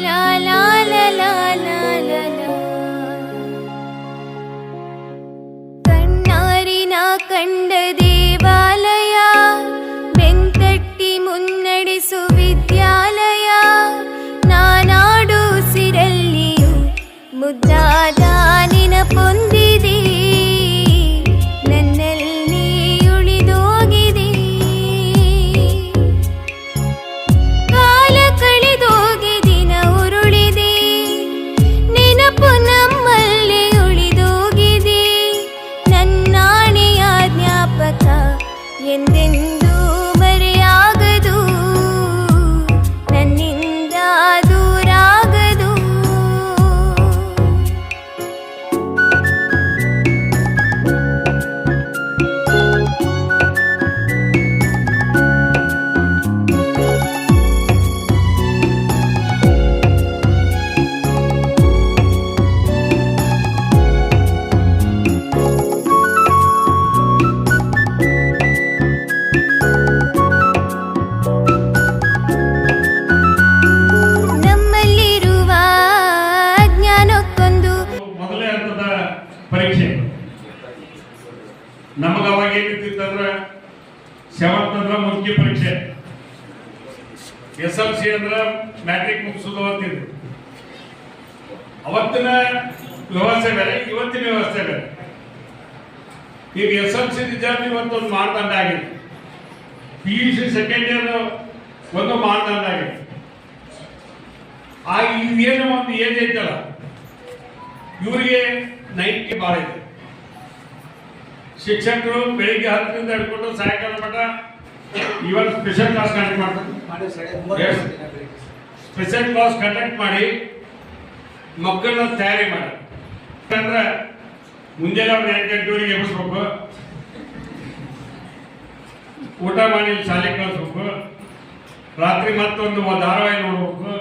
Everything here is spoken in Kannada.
La la la la la la la ಕಣ್ಣಾರಿನ ಕಂಡ ದೇವಾಲಯ ಬೆಂತಟ್ಟಿ ಮುನ್ನಡೆಸು ವಿದ್ಯಾಲಯ ನಾನಾಡು ಸಿರಲ್ಲಿಯೂ ಮುದ್ದಾದ ನೆನಪೊಂದಿದೆ என் ನಮಗ ಅವಾಗ ಏನಿತ್ತಿತ್ತಂದ್ರ ಸೆವೆಂತ್ ಅಂದ್ರ ಮುಖ್ಯ ಪರೀಕ್ಷೆ. ಎಸ್ ಎಲ್ ಸಿ ಅಂದ್ರ ಮ್ಯಾಟ್ರಿಕ್ ಮುಗಿಸೋದು ಅಂತಿದ್ರು. ಅವತ್ತಿನ ವ್ಯವಸ್ಥೆ ಬೇರೆ, ಇವತ್ತಿನ ವ್ಯವಸ್ಥೆ ಬೇರೆ. ಈಗ ಎಸ್ ಎಲ್ ಸಿ ವಿದ್ಯಾರ್ಥಿ ಇವತ್ತು ಒಂದು ಮಾನದಂಡ ಆಗಿದೆ. P U C second year ಒಂದು ಮಾನದಂಡ ಆಗಿದೆ. ಆ ಇವೇನು ಒಂದು ಏಜ್ ಐತಲ್ಲ? ಇವರಿಗೆ ನೈಟ್ಗೆ ಭಾಳ ಇದೆ. ಶಿಕ್ಷಕರು ಬೆಳಿಗ್ಗೆ ಹತ್ತರಿಂದ ಹಿಡ್ಕೊಂಡು ಸಾಯಂಕಾಲ ಮಟ್ಟ ಇವತ್ತು ಸ್ಪೆಷಲ್ ಕ್ಲಾಸ್ ಕಂಡಕ್ಟ್ ಮಾಡ್ತಾರೆ. ಸ್ಪೆಷಲ್ ಕ್ಲಾಸ್ ಕಂಡಕ್ಟ್ ಮಾಡಿ ಮಕ್ಕಳನ್ನ ತಯಾರಿ ಮಾಡ್ರೆ ಮುಂಜಾನೆ ಅವ್ರು ಎಂಟು ಗಂಟೆವರೆಗೆ ಎಬ್ಬಿಸ್ಬೇಕು. ಊಟ ಮಾಡಿ ಶಾಲೆ ಕಳಿಸ್ಬೇಕು. ರಾತ್ರಿ ಮತ್ತೊಂದು ಧಾರಾವಾಹಿ ನೋಡ್ಬೇಕು.